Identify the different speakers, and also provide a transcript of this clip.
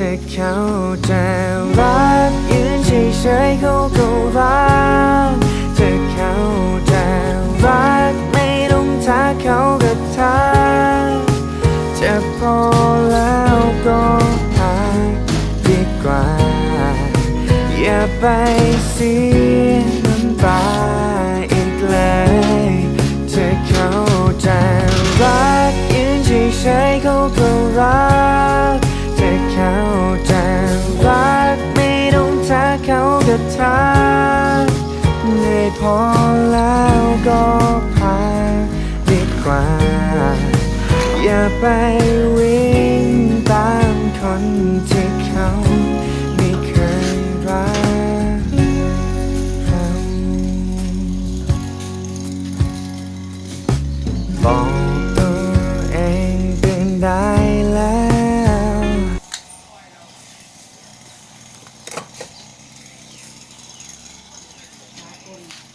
Speaker 1: ถ้าเขาจะรักยืนเฉยๆเขาก็รักถ้าเขาจะรักไม่ต้องทักเขาก็ทักจะพอแล้วก็หายดีกว่า อย่าไปเสียน้ำตาอีกเลยถ้าเขาจะรักยืนเฉยๆเขาก็ กเขาเหนื่อยพอแล้วก็พักดีกว่า อย่าไปวิ่ง
Speaker 2: เ